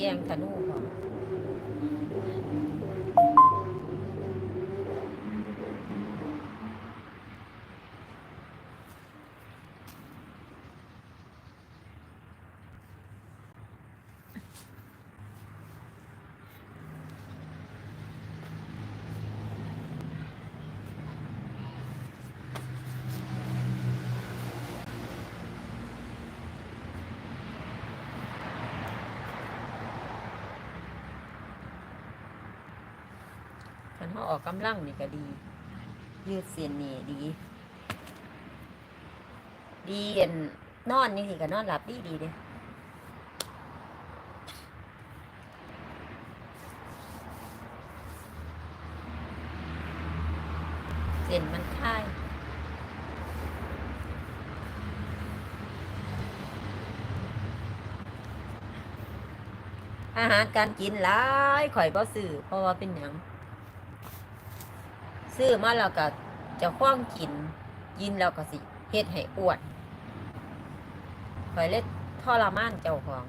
แกงธนู เขาออกกำลังนี่ก็ดี ยืดเส้นนี่ดี ดีเห็นนอนนี่สิก็นอนหลับดีดีเด้เส้นมันคายอาหารการกินหลายข่อยบ่ซื้อเพราะว่าเป็นหยัง ซื้อมาแล้วก็จะคว้างกิน กินแล้วก็สิเฮ็ดให้อ้วนข่อยเล็ดทรมานเจ้าของ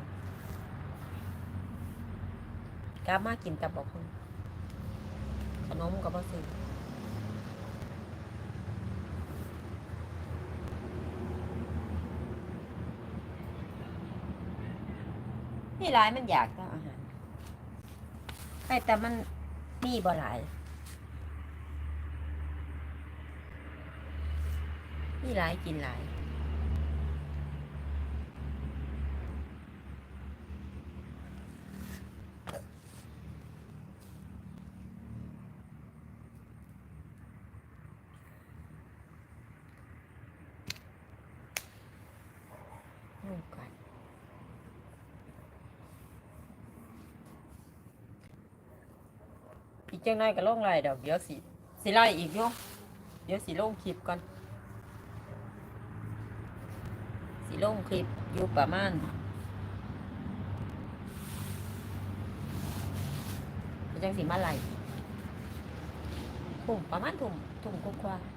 กลับมากินแตับบอกคนขนมก็บ่ซื้อนี่หลายมันอยากต่อาหารใช่แต่มันมีบ่หลาย มีหลายกินหลายลูกกันอีกจังน้อยก็ลงไล่ดอกเดี๋ยวสิสิไล่อีกโยเดี๋ยวสิลงคลิปก่อน สิลงคลิปอยู่ประมาณจังสิมาไหล่ทุ่มประมาณทุ่มทุ่มกว่าๆ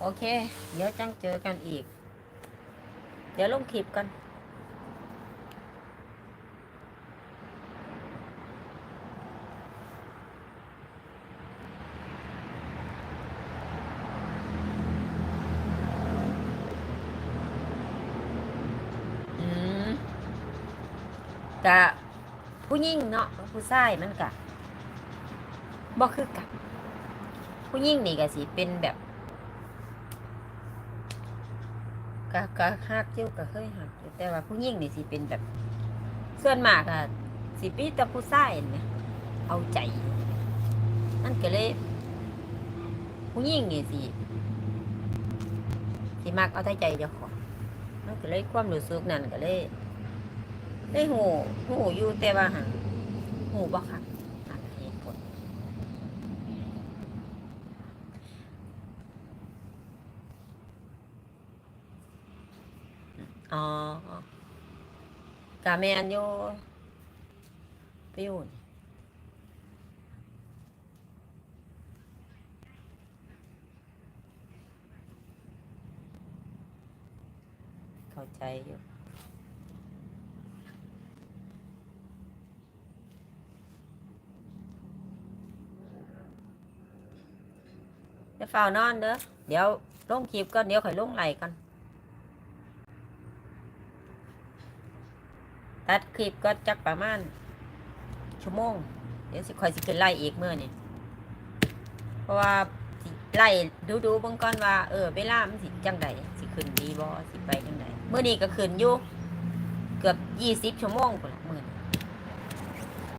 โอเค เดี๋ยวจังเจอกันอีก เดี๋ยวลงคลิปกันอืมกะผู้หญิงเนาะกับผู้ชายมันกะบ่คือกันผู้หญิงนี่ก็สิเป็นแบบ ก็ก็ฮักอยู่ก็เคยฮักอยู่แต่ว่าผู้หญิงนี่สิเป็นแบบ ส่วนมากอะสิปีแต่ผู้ชายเนะเอาใจนั่นก็เลย ผู้หญิงนี่สิสิมักเอาแต่ใจเจ้าของนั่นก็เลยความรู้สึกนั่นก็เลยได้หูหูอยู่แต่ว่าหังหูบ่คักนั่นเหตุผล อ๋อกาแมนโยไปอยู่นี่เข้าใจอยู่จะเฝ้านอนเด้อ เดี๋ยวลงคลิปก่อนเดี๋ยวข่อยลงไหลก่อน ตัดคลิปก็จักประมาณ ชั่วโมง เดี๋ยวสิคอยสิขึ้นไล่อีกเมื่อนี่เพราะว่าไล่ดูดูบางก้อนว่า เออเวลามันสิจังใดสิขึ้นดีบอสิไปจังใดเมื่อนี้ก็ขึ้นอยู่เกือบยี่สิบชั่วโมงคน